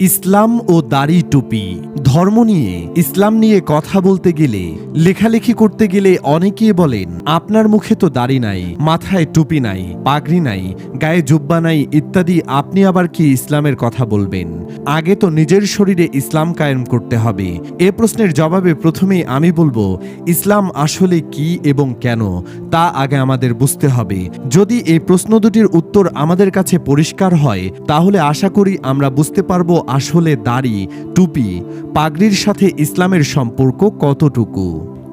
ইসলাম ও দাড়ি টুপি। ধর্ম নিয়ে, ইসলাম নিয়ে কথা বলতে গেলে, লেখালেখি করতে গেলে অনেকেই বলেন, আপনার মুখে তো দাড়ি নাই, মাথায় টুপি নাই, পাগড়ি নাই, গায়ে জুব্বা নাই, ইত্যাদি, আপনি আবার কি ইসলামের কথা বলবেন? আগে তো নিজের শরীরে ইসলাম কায়েম করতে হবে। এ প্রশ্নের জবাবে প্রথমেই আমি বলব, ইসলাম আসলে কি এবং কেন, তা আগে আমাদের বুঝতে হবে। যদি এই প্রশ্ন দুটির উত্তর আমাদের কাছে পরিষ্কার হয়, তাহলে আশা করি আমরা বুঝতে পারব আসলে দাড়ি, টুপি পাগড়ির সাথে ইসলামের সম্পর্ক কতটুকু?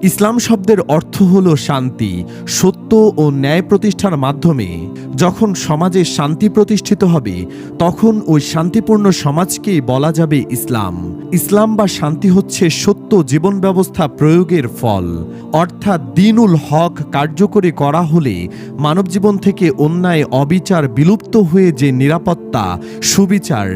ইসলাম শব্দের অর্থ হল শান্তি, সত্য ও ন্যায় প্রতিষ্ঠার মাধ্যমে। যখন সমাজে শান্তি প্রতিষ্ঠিত হবে, তখন ওই শান্তিপূর্ণ সমাজকেই বলা যাবে ইসলাম। ইসলাম বা শান্তি হচ্ছে সত্য জীবন ব্যবস্থা প্রয়োগের ফল। অর্থাৎ দিনুল হক কার্যকরী করা হলে মানব জীবন থেকে অন্যায়, অবিচার বিলুপ্ত হয়ে যে নিরাপত্তা, সুবিচার,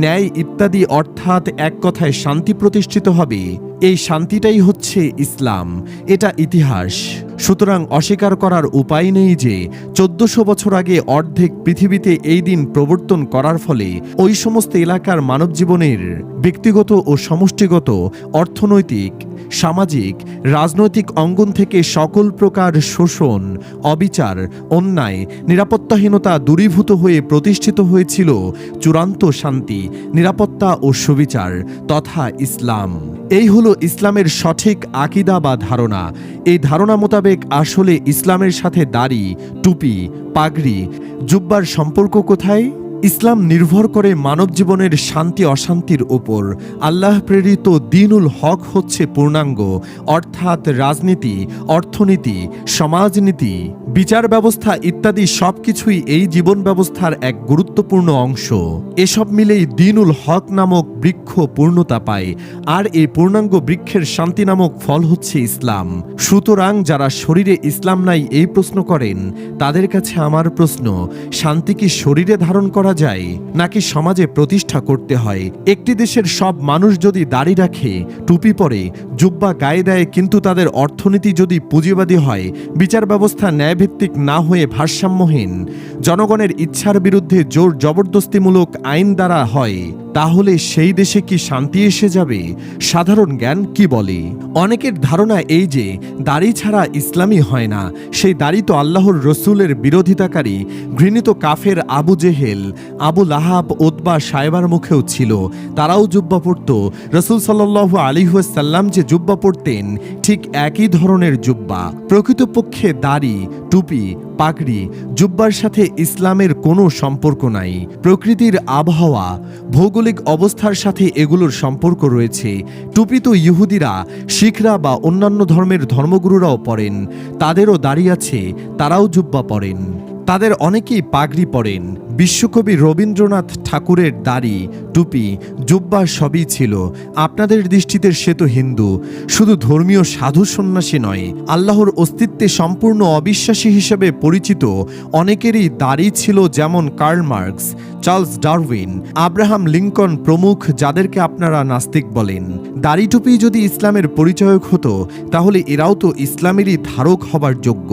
ন্যায় ইত্যাদি অর্থাৎ এক কথায় শান্তি প্রতিষ্ঠিত হবে এই শান্তিটাই হচ্ছে ইসলাম, এটা ইতিহাস। সুতরাং অস্বীকার করার উপায় নেই যে, চোদ্দশো বছর আগে অর্ধেক পৃথিবীতে এই দিন প্রবর্তন করার ফলে ওই সমস্ত এলাকার মানব জীবনের ব্যক্তিগত ও সমষ্টিগত অর্থনৈতিক সামাজিক, রাজনৈতিক অঙ্গন থেকে সকল প্রকার শোষণ, অবিচার, অন্যায়, নিরাপত্তাহীনতা দূরীভূত হয়ে প্রতিষ্ঠিত হয়েছিল চূড়ান্ত শান্তি, নিরাপত্তা ও সুবিচার তথা ইসলাম। এই হলো ইসলামের সঠিক আকিদা বা ধারণা। এই ধারণা মোতাবেক আসলে ইসলামের সাথে দাড়ি, টুপি, পাগড়ি, জুব্বার সম্পর্ক কোথায়? ইসলাম নির্ভর করে মানব জীবনের শান্তি অশান্তির ওপর আল্লাহ প্রেরিত দিনুল হক হচ্ছে পূর্ণাঙ্গ, অর্থাৎ রাজনীতি, অর্থনীতি, সমাজনীতি, বিচার ব্যবস্থা ইত্যাদি সবকিছুই এই জীবন ব্যবস্থার এক গুরুত্বপূর্ণ অংশ। এসব মিলেই দিনুল হক নামক বৃক্ষ পূর্ণতা পায়, আর এই পূর্ণাঙ্গ বৃক্ষের শান্তি নামক ফল হচ্ছে ইসলাম। সুতরাং যারা শরীরে ইসলাম নাই এই প্রশ্ন করেন, তাদের কাছে আমার প্রশ্ন, শান্তি কি শরীরে ধারণ করা যায়, নাকি সমাজে প্রতিষ্ঠা করতে হয়। একটি দেশের সব মানুষ যদি দাড়ি রাখে, টুপি পরে, জুব্বা গায়ে দেয়, কিন্তু তাদের অর্থনীতি যদি পুঁজিবাদী হয় বিচার ব্যবস্থা ন্যায়ভিত্তিক না হয়ে ভারসাম্যহীন, জনগণের ইচ্ছার বিরুদ্ধে জোর জবরদস্তিমূলক আইন দ্বারা হয়। তাহলে সেই দেশে কি শান্তি এসে যাবে? সাধারণ জ্ঞান কি বলে? অনেকের ধারণা এই যে, দাড়ি ছাড়া ইসলামী হয় না। সেই দাড়ি তো আল্লাহর রসুলের বিরোধিতাকারী, ঘৃণিত কাফের আবু জেহেল, আবু লাহাব ওদবা সাহেবার মুখেও ছিল। তারাও জুব্বা পড়ত। রসুল সাল্লাহ আলিহাসাল্লাম যে জুব্বা পড়তেন, ঠিক একই ধরনের জুব্বা। প্রকৃতপক্ষে দাড়ি, টুপি, পাগড়ি, জুব্বার সাথে ইসলামের কোনো সম্পর্ক নাই। প্রকৃতির আবহাওয়া, ভৌগোলিক অবস্থার সাথে এগুলোর সম্পর্ক রয়েছে। টুপিত ইহুদিরা, শিখরা বা অন্যান্য ধর্মের ধর্মগুরুরাও পড়েন। তাদেরও দাড়ি আছে, তারাও জুব্বা পড়েন তাদের অনেকেই পাগড়ি পরেন। বিশ্বকবি রবীন্দ্রনাথ ঠাকুরের দাড়ি, টুপি, জুব্বা সবই ছিল আপনাদের দৃষ্টিতে সে তো হিন্দু। শুধু ধর্মীয় সাধু সন্ন্যাসী নয়, আল্লাহর অস্তিত্বে সম্পূর্ণ অবিশ্বাসী হিসেবে পরিচিত অনেকেরই দাড়ি ছিল যেমন Karl Marx, Charles Darwin, Abraham Lincoln প্রমুখ যাদেরকে আপনারা নাস্তিক বলেন। দাড়ি টুপি যদি ইসলামের পরিচয়ক হতো, তাহলে এরাও তো ইসলামেরই ধারক হবার যোগ্য।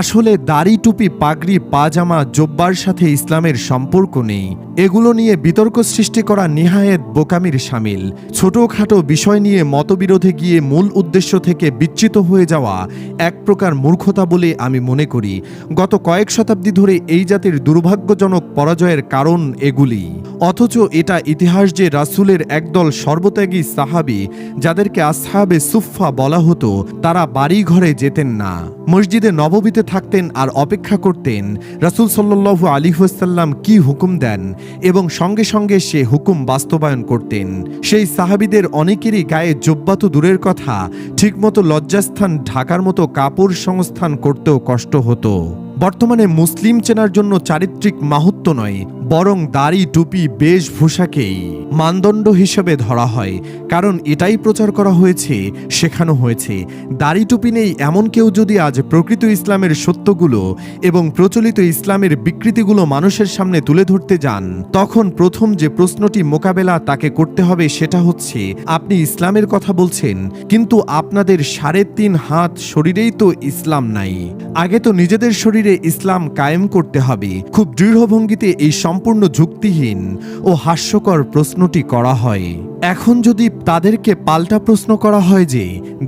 আসলে দাড়ি, টুপি, পাগড়ি, পাজামা, জব্বার সাথে ইসলামের সম্পর্ক নেই। এগুলো নিয়ে বিতর্ক সৃষ্টি করা নিহায়েত বোকামির সামিল। ছোটখাটো বিষয় নিয়ে মতবিরোধে গিয়ে মূল উদ্দেশ্য থেকে বিচ্যুত হয়ে যাওয়া এক প্রকার মূর্খতা বলে আমি মনে করি। গত কয়েক শতাব্দী ধরে এই জাতির দুর্ভাগ্যজনক পরাজয়ের কারণ এগুলি। অথচ এটা ইতিহাস যে রাসুলের একদল সর্বত্যাগী সাহাবি, যাদেরকে আসহাবে সুফা বলা হতো, তারা বাড়ি ঘরে যেতেন না। মসজিদে নববীতে থাকতেন আর অপেক্ষা করতেন। রাসুল সাল্লু আলিহাসাল্লাম কি হুকুম দেন এবং সঙ্গে সঙ্গে সে হুকুম বাস্তবায়ন করতেন। সেই সাহাবিদের অনেকেরই গায়ে জব্বা তো দূরের কথা, ঠিকমতো লজ্জাস্থান, ঢাকার মতো কাপড় সংস্থান করতেও কষ্ট হতো। বর্তমানে মুসলিম চেনার জন্য চারিত্রিক মাহাত্ম নয় বরং দাড়ি, টুপি বেশভূষাকেই মানদণ্ড হিসেবে ধরা হয়। কারণ এটাই প্রচার করা হয়েছে, শেখানো হয়েছে। দাড়ি, টুপি নেই এমন কেউ যদি আজ প্রকৃত ইসলামের সত্যগুলো এবং প্রচলিত ইসলামের বিকৃতিগুলো মানুষের সামনে তুলে ধরতে যান, তখন প্রথম যে প্রশ্নটি মোকাবেলা তাকে করতে হবে সেটা হচ্ছে, আপনি ইসলামের কথা বলছেন, কিন্তু আপনাদের সাড়ে তিন হাত শরীরেই তো ইসলাম নাই। আগে তো নিজেদের শরীরে ইসলাম কায়েম করতে হবে। খুব দৃঢ়ভঙ্গিতে এই সম্পূর্ণ যুক্তিহীন ও হাস্যকর প্রশ্নটি করা হয়। এখন যদি তাদেরকে পাল্টা প্রশ্ন করা হয় যে,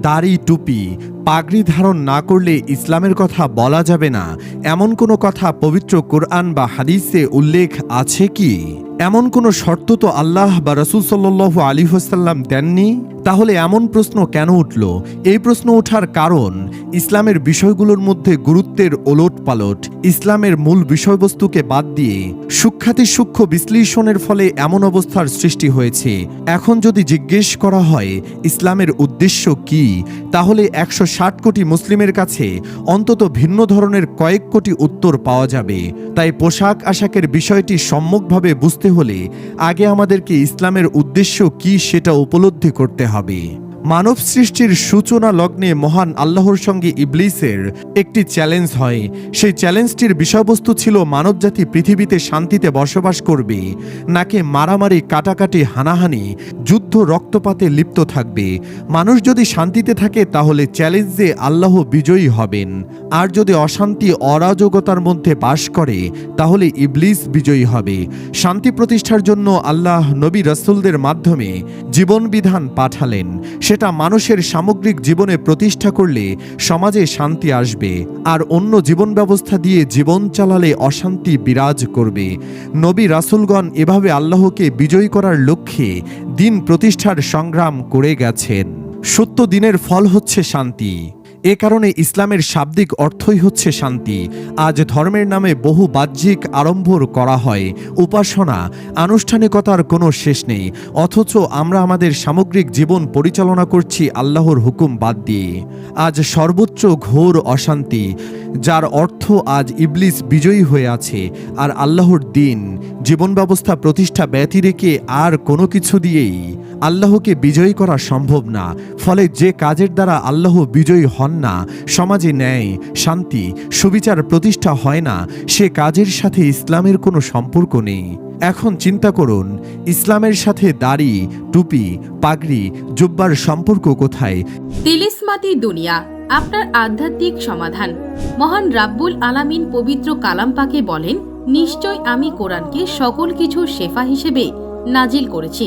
দাড়ি, টুপি, পাগড়ি ধারণ না করলে ইসলামের কথা বলা যাবে না, এমন কোনো কথা পবিত্র কোরআন বা হাদিসে উল্লেখ আছে কি? এমন কোনো শর্ত তো আল্লাহ বা রসুল সাল্লু আলী হাসাল্লাম দেননি? তাহলে এমন প্রশ্ন কেন উঠল? এই প্রশ্ন ওঠার কারণ ইসলামের বিষয়গুলোর মধ্যে গুরুত্বের ওলট পালট ইসলামের মূল বিষয়বস্তুকে বাদ দিয়ে সূক্ষাতি সূক্ষ্ম বিশ্লেষণের ফলে এমন অবস্থার সৃষ্টি হয়েছে। এখন যদি জিজ্ঞেস করা হয়, ইসলামের উদ্দেশ্য কি? তাহলে একশো ষাট কোটি মুসলিমের কাছে অন্তত ভিন্ন ধরনের কয়েক কোটি উত্তর পাওয়া যাবে। তাই পোশাক আশাকের বিষয়টি সম্যকভাবে বুঝতে হলে আগে আমাদেরকে ইসলামের উদ্দেশ্য কি সেটা উপলব্ধি করতে হবে। মানব সৃষ্টির সূচনা লগ্নে মহান আল্লাহর সঙ্গে ইবলিসের একটি চ্যালেঞ্জ হয়। সেই চ্যালেঞ্জটির বিষয়বস্তু ছিল মানবজাতি পৃথিবীতে শান্তিতে বসবাস করবে, নাকি মারামারি, কাটাকাটি, হানাহানি, যুদ্ধ, রক্তপাতে লিপ্ত থাকবে। মানুষ যদি শান্তিতে থাকে, তাহলে চ্যালেঞ্জে আল্লাহ বিজয়ী হবেন। আর যদি অশান্তি, অরাজকতার মধ্যে বাস করে, তাহলে ইবলিস বিজয়ী হবে। শান্তি প্রতিষ্ঠার জন্য আল্লাহ নবী রসুলদের মাধ্যমে জীবন বিধান পাঠালেন। সেটা মানুষের সামগ্রিক জীবনে প্রতিষ্ঠা করলে সমাজে শান্তি আসবে, আর অন্য জীবন ব্যবস্থা দিয়ে জীবন চালালে অশান্তি বিরাজ করবে। নবী রাসুলগণ এভাবে আল্লাহকে বিজয়ী করার লক্ষ্যে দিন প্রতিষ্ঠার সংগ্রাম করে গেছেন। সত্য দিনের ফল হচ্ছে শান্তি। এ কারণে ইসলামের শাব্দিক অর্থই হচ্ছে শান্তি। আজ ধর্মের নামে বহু বাহ্যিক আড়ম্বর করা হয়। উপাসনা, আনুষ্ঠানিকতার কোনো শেষ নেই। অথচ আমরা আমাদের সামগ্রিক জীবন পরিচালনা করছি আল্লাহর হুকুম বাদ দিয়ে। আজ সর্বোচ্চ ঘোর অশান্তি, যার অর্থ আজ ইবলিস বিজয়ী হয়ে আছে। আর আল্লাহর দিন, জীবন ব্যবস্থা প্রতিষ্ঠা ব্যতি রেখে আর কোনো কিছু দিয়েই আল্লাহকে বিজয়ী করা সম্ভব না, ফলে যে কাজের দ্বারা আল্লাহ বিজয়ী হন না, সমাজে ন্যায়, শান্তি, সুবিচার প্রতিষ্ঠা হয় না, সে কাজের সাথে ইসলামের কোনো সম্পর্ক নেই। এখন চিন্তা করুন, ইসলামের সাথে দাড়ি, টুপি, পাগড়ি, জুব্বার সম্পর্ক কোথায়? তিলিসমাতি দুনিয়া, আপনার আধ্যাত্মিক সমাধান। মহান রাব্বুল আলামিন পবিত্র কালাম পাকে বলেন, নিশ্চয় আমি কোরআনকে সকল কিছু শেফা হিসেবে নাজিল করেছি।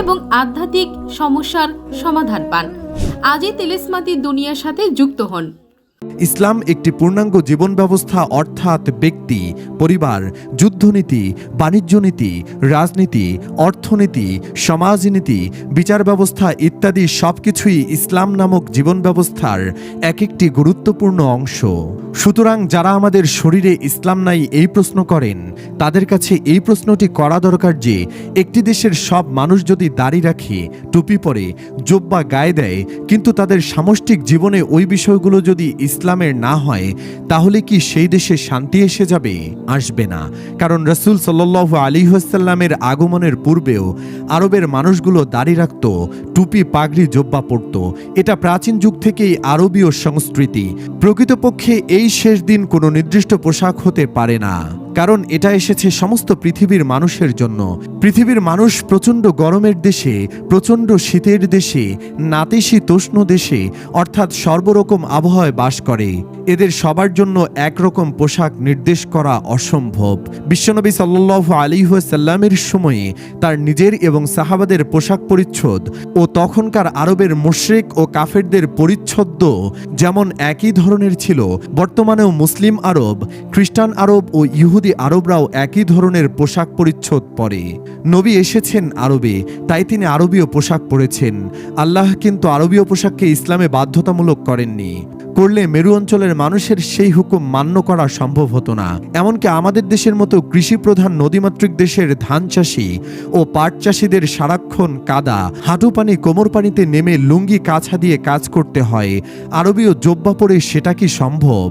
এবং আধ্যাত্মিক সমস্যার সমাধান পান। আজই তেলেসমাতি দুনিয়ার সাথে যুক্ত হন। ইসলাম একটি পূর্ণাঙ্গ জীবন ব্যবস্থা অর্থাৎ ব্যক্তি, পরিবার, যুদ্ধনীতি বাণিজ্য নীতি রাজনীতি, অর্থনীতি, সমাজনীতি বিচার ব্যবস্থা ইত্যাদি সবকিছুই ইসলাম নামক জীবন ব্যবস্থার এক একটি গুরুত্বপূর্ণ অংশ। সুতরাং যারা আমাদের শরীরে ইসলাম নাই এই প্রশ্ন করেন, তাদের কাছে এই প্রশ্নটি করা দরকার যে, একটি দেশের সব মানুষ যদি দাড়ি রাখে, টুপি পরে, জোব্বা গায়ে দেয়, কিন্তু তাদের সামষ্টিক জীবনে ওই বিষয়গুলো যদি ইসলামের না হয়, তাহলে কি সেই দেশে শান্তি এসে যাবে? আসবে না। কারণ রসুল সাল্লাহ আলী হাসাল্লামের আগমনের পূর্বেও আরবের মানুষগুলো দাড়ি রাখত, টুপি, পাগড়ি, জোব্বা পরত। এটা প্রাচীন যুগ থেকেই আরবীয় সংস্কৃতি। প্রকৃতপক্ষে এই শেষ দিন কোনো নির্দিষ্ট পোশাক হতে পারে না। কারণ এটা এসেছে সমস্ত পৃথিবীর মানুষের জন্য। পৃথিবীর মানুষ প্রচণ্ড গরমের দেশে, প্রচণ্ড শীতের দেশে নাতিশীতোষ্ণ দেশে, অর্থাৎ সর্বরকম আবহাওয়ায় বাস করে। এদের সবার জন্য একরকম পোশাক নির্দেশ করা অসম্ভব। বিশ্বনবী সাল্লাহ আলী সাল্লামের সময়ে তার নিজের এবং সাহাবাদের পোশাক পরিচ্ছদ ও তখনকার আরবের মুশরিক ও কাফেরদের পরিচ্ছদ যেমন একই ধরনের ছিল, বর্তমানেও মুসলিম আরব, খ্রিস্টান আরব ও ইহুদি ইহুদি আরবরাও একই ধরনের পোশাক পরিচ্ছদ পরে। নবী এসেছেন আরবে, তাই তিনি আরবীয় পোশাক পরেছেন। আল্লাহ কিন্তু আরবীয় পোশাককে ইসলামে বাধ্যতামূলক করেননি। করলে মেরু অঞ্চলের মানুষের সেই হুকুম মান্য করা সম্ভব হতো না। এমনকি আমাদের দেশের মতো কৃষিপ্রধান নদীমাতৃক দেশের ধান চাষি ও পাট চাষিদের সারাক্ষণ কাদা, হাঁটু পানি, কোমর পানিতে নেমে লুঙ্গি কাছা দিয়ে কাজ করতে হয়। আরবীয় জব্বা পরে সেটা কি সম্ভব?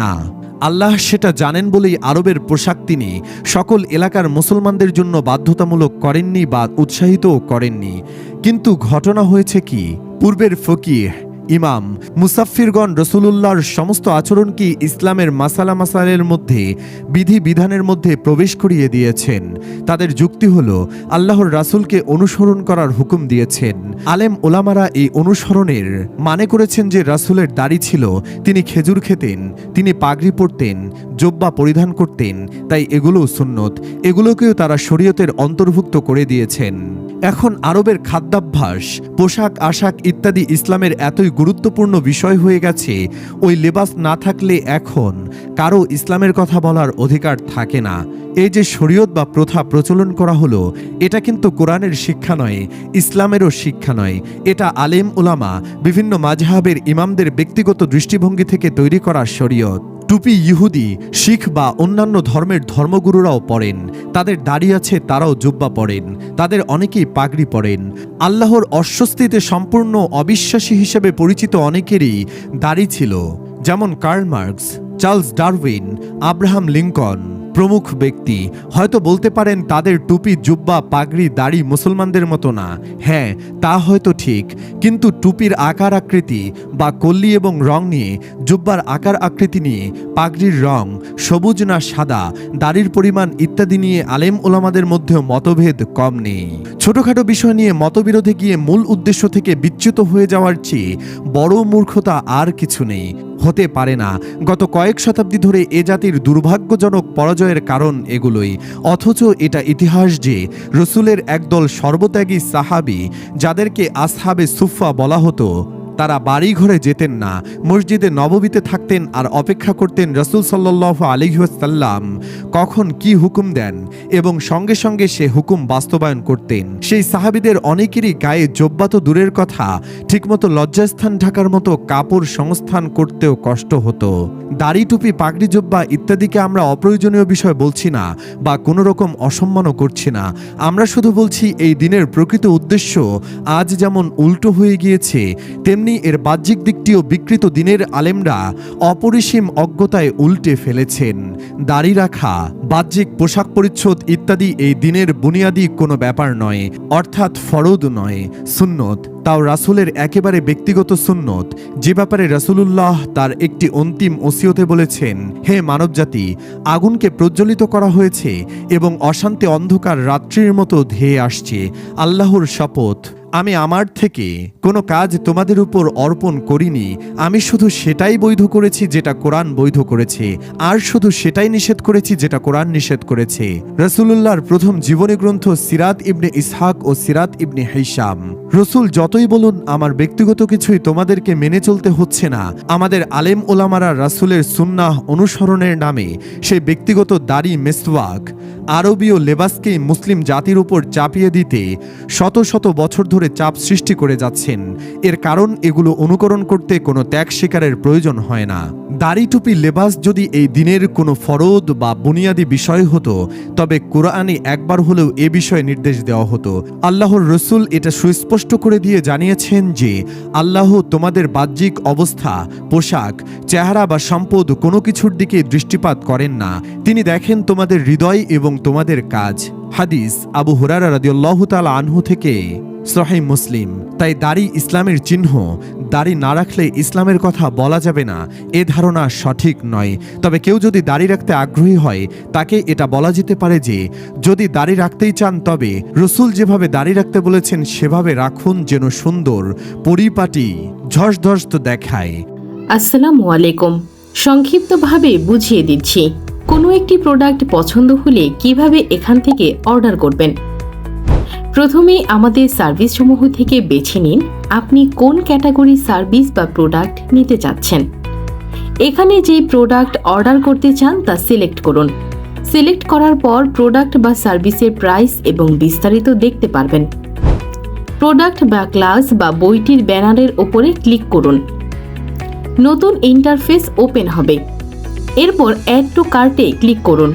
না। আল্লাহ সেটা জানেন বলেই আরবের পোশাক তিনি সকল এলাকার মুসলমানদের জন্য বাধ্যতামূলক করেননি বা উৎসাহিতও করেননি। কিন্তু ঘটনা হয়েছে কি? পূর্বের ফকিহ ইমাম, মুসাফিরগণ রসুলুল্লাহর সমস্ত আচরণ কি ইসলামের মাসালা মাসালের মধ্যে, বিধি বিধানের মধ্যে প্রবেশ করিয়ে দিয়েছেন? তাদের যুক্তি হল, আল্লাহর রাসূলকে অনুসরণ করার হুকুম দিয়েছেন। আলেম ওলামারা এই অনুসরণের মানে করেছেন যে রাসূলের দাড়ি ছিল, তিনি খেজুর খেতেন, তিনি পাগড়ি পরতেন, জব্বা পরিধান করতেন, তাই এগুলোও সুন্নত, এগুলোকেও তারা শরীয়তের অন্তর্ভুক্ত করে দিয়েছেন। এখন আরবের খাদ্যাভ্যাস, পোশাক, আশাক ইত্যাদি ইসলামের এতই গুরুত্বপূর্ণ বিষয় হয়ে গেছে, ওই লেবাস না থাকলে এখন কারও ইসলামের কথা বলার অধিকার থাকে না। এই যে শরীয়ত বা প্রথা প্রচলন করা হলো, এটা কিন্তু কোরআনের শিক্ষা নয়, ইসলামেরও শিক্ষা নয়। এটা আলেম উলামা, বিভিন্ন মাঝহাবের ইমামদের ব্যক্তিগত দৃষ্টিভঙ্গি থেকে তৈরি করা শরীয়ত। টুপি ইহুদি, শিখ বা অন্যান্য ধর্মের ধর্মগুরুরাও পড়েন। তাদের দাড়ি আছে, তারাও জুব্বা পড়েন। তাদের অনেকেই পাগড়ি পড়েন। আল্লাহর অস্বস্তিতে সম্পূর্ণ অবিশ্বাসী হিসেবে পরিচিত অনেকেরই দাড়ি ছিল, যেমন Karl Marx, Charles Darwin, Abraham Lincoln প্রমুখ ব্যক্তি। হয়তো বলতে পারেন তাদের টুপি, জুব্বা, পাগড়ি, দাড়ি মুসলমানদের মতো না। হ্যাঁ তা হয়তো ঠিক। কিন্তু টুপির আকার আকৃতি বা কল্লি এবং রং নিয়ে, জুব্বার আকার আকৃতি নিয়ে, পাগড়ির রং, সবুজ না সাদা, দাড়ির পরিমাণ ইত্যাদি নিয়ে আলেম ওলামাদের মধ্যেও মতভেদ কম নেই। ছোটখাটো বিষয় নিয়ে মতবিরোধে গিয়ে মূল উদ্দেশ্য থেকে বিচ্যুত হয়ে যাওয়ার চেয়ে বড় মূর্খতা আর কিছু নেই। হতে পারে না। গত কয়েক শতাব্দী ধরে এ জাতির দুর্ভাগ্যজনক পরাজয়ের কারণ এগুলোই। অথচ এটা ইতিহাস যে, রসুলের একদল সর্বত্যাগী সাহাবি, যাদেরকে আসহাবে সুফা বলা হতো তারা বাড়ি ঘরে যেতেন না, মসজিদে নববীতে থাকতেন আর অপেক্ষা করতেন রসুল সাল্লাহ আলিহাসাল্লাম কখন কি হুকুম দেন এবং সঙ্গে সঙ্গে সে হুকুম বাস্তবায়ন করতেন। সেই সাহাবিদের অনেকেরই গায়ে জব্বা তো দূরের কথা, ঠিকমতো লজ্জাস্থান ঢাকার মতো কাপড় সংস্থান করতেও কষ্ট হতো। দাড়ি, টুপি, পাগড়ি, জব্বা ইত্যাদিকে আমরা অপ্রয়োজনীয় বিষয় বলছি না বা কোনো রকম অসম্মানও করছি না। আমরা শুধু বলছি এই দিনের প্রকৃত উদ্দেশ্য আজ যেমন উল্টো হয়ে গিয়েছে, তেমনি এর বাহ্যিক দিকটিও বিকৃত দিনের আলেমরা অপরিসীম অজ্ঞতায় উল্টে ফেলেছেন। দাড়ি রাখা, বাহ্যিক পোশাক পরিচ্ছদ ইত্যাদি এই দিনের বুনিয়াদি কোনো ব্যাপার নয়, অর্থাৎ ফরদ নয়, সুন্নত। তাও রাসূলের একেবারে ব্যক্তিগত সুন্নত, যে ব্যাপারে রাসূলুল্লাহ তার একটি অন্তিম ওসিয়তে বলেছেন, হে মানবজাতি, আগুনকে প্রজ্বলিত করা হয়েছে এবং অশান্তি অন্ধকার রাত্রির মতো ধেয়ে আসছে, আল্লাহর শপথ। আমি আমার থেকে কোনো কাজ তোমাদের উপর অর্পণ করিনি। আমি শুধু সেটাই বৈধ করেছি যেটা কোরআন বৈধ করেছে, আর শুধু সেটাই নিষেধ করেছি যেটা কোরআন নিষেধ করেছে। রসুলুল্লাহর প্রথম জীবনী গ্রন্থ সিরাত ইবনে ইসহাক ও সিরাত ইবনে হেসাম রসুল যতই বলুন, আমার ব্যক্তিগত কিছুই তোমাদেরকে মেনে চলতে হচ্ছে না। আমাদের আলেম ওলামারা রাসুলের সুন্নাহ অনুসরণের নামে সেই ব্যক্তিগত দাড়ি মেসওয়াক আরবীয় লেবাসকে মুসলিম জাতির উপর চাপিয়ে দিতে শত শত বছর ধরে চাপ সৃষ্টি করে যাচ্ছেন। এর কারণ, এগুলো অনুকরণ করতে কোনো ত্যাগ স্বীকারের প্রয়োজন হয় না। দাড়ি টুপি, লেবাস যদি এই দিনের কোনো ফরদ বা বুনিয়াদি বিষয় হতো, তবে কোরআনে একবার হলেও এ বিষয়ে নির্দেশ দেওয়া হতো। আল্লাহর রসুল এটা সুস্পষ্ট করে দিয়ে জানিয়েছেন যে, আল্লাহ তোমাদের বাহ্যিক অবস্থা, পোশাক, চেহারা বা সম্পদ কোনো কিছুর দিকে দৃষ্টিপাত করেন না। তিনি দেখেন তোমাদের হৃদয় এবং তোমাদের কাজ। হাদিস আবু হুরারা রাদিউল্লাহ তাল আনহু থেকে। সহাই মুসলিম। তাই দাড়ি ইসলামের চিহ্ন, দাড়ি না রাখলে ইসলামের কথা বলা যাবে না, এ ধারণা সঠিক নয়। তবে কেউ যদি দাড়ি রাখতে আগ্রহী হয়, তাকে এটা বলা যেতে পারে যে, যদি দাড়ি রাখতেই চান তবে রসুল যেভাবে দাড়ি রাখতে বলেছেন, সেভাবে রাখুন যেন সুন্দর, পরিপাটি ঝসধস্ত দেখায়। আসসালামু আলাইকুম। সংক্ষিপ্তভাবে বুঝিয়ে দিচ্ছি, কোনো একটি প্রোডাক্ট পছন্দ হলে কীভাবে এখান থেকে অর্ডার করবেন? প্রথমেই আমাদের সার্ভিসসমূহ থেকে বেছে নিন, আপনি কোন ক্যাটাগরি সার্ভিস বা প্রোডাক্ট নিতে চাচ্ছেন। এখানে যে প্রোডাক্ট অর্ডার করতে চান তা সিলেক্ট করুন। সিলেক্ট করার পর প্রোডাক্ট বা সার্ভিসের প্রাইস এবং বিস্তারিত দেখতে পারবেন। প্রোডাক্ট বা ক্লাস বা বইটির ব্যানারের ওপরে ক্লিক করুন। নতুন ইন্টারফেস ওপেন হবে। এরপর অ্যাড টু কার্টে ক্লিক করুন।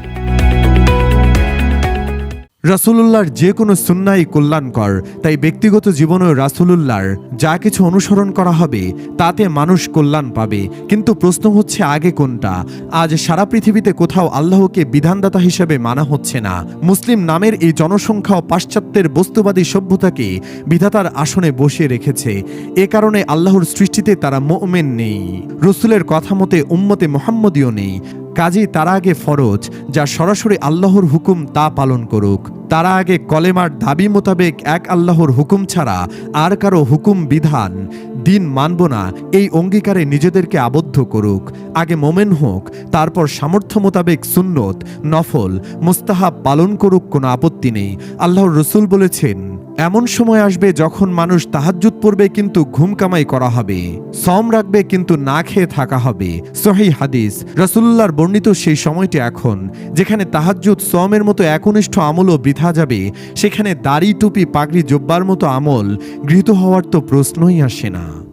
রাসূলুল্লাহর যে কোনো সুন্নাই কল্যাণকর, তাই ব্যক্তিগত জীবনেও রাসূলুল্লাহর যা কিছু অনুসরণ করা হবে, তাতে মানুষ কল্যাণ পাবে। কিন্তু প্রশ্ন হচ্ছে আগে কোনটা? আজ সারা পৃথিবীতে কোথাও আল্লাহকে বিধানদাতা হিসেবে মানা হচ্ছে না। মুসলিম নামের এই জনসংখ্যা পাশ্চাত্যের বস্তুবাদী সভ্যতাকে বিধাতার আসনে বসিয়ে রেখেছে। এ কারণে আল্লাহর সৃষ্টিতে তারা মোমেন নেই। রসুলের কথা মতে উম্মতে মোহাম্মদীয় নেই। কাজেই তারা আগে ফরজ, যা সরাসরি আল্লাহর হুকুম তা পালন করুক। তারা আগে কলেমার দাবি মোতাবেক এক আল্লাহর হুকুম ছাড়া আর কারও হুকুম বিধান, দিন মানব না, এই অঙ্গীকারে নিজেদেরকে আবদ্ধ করুক। আগে মোমেন হোক, তারপর সামর্থ্য মোতাবেক সুন্নত, নফল, মুস্তাহাব পালন করুক কোনো আপত্তি নেই। আল্লাহর রসুল বলেছেন এমন সময় আসবে যখন মানুষ তাহাজ্জুদ পড়বে কিন্তু ঘুম কামাই করা হবে সম রাখবে কিন্তু না খেয়ে থাকা হবে। সহি হাদিস রসুল্লার বর্ণিত সেই সময়টি এখন, যেখানে তাহাজ্জুদ সমের মতো একনিষ্ঠ আমলও বৃথা যাবে, সেখানে দাড়ি, টুপি, পাগড়ি, জোব্বার মতো আমল গৃহীত হওয়ার তো প্রশ্নই আসে না।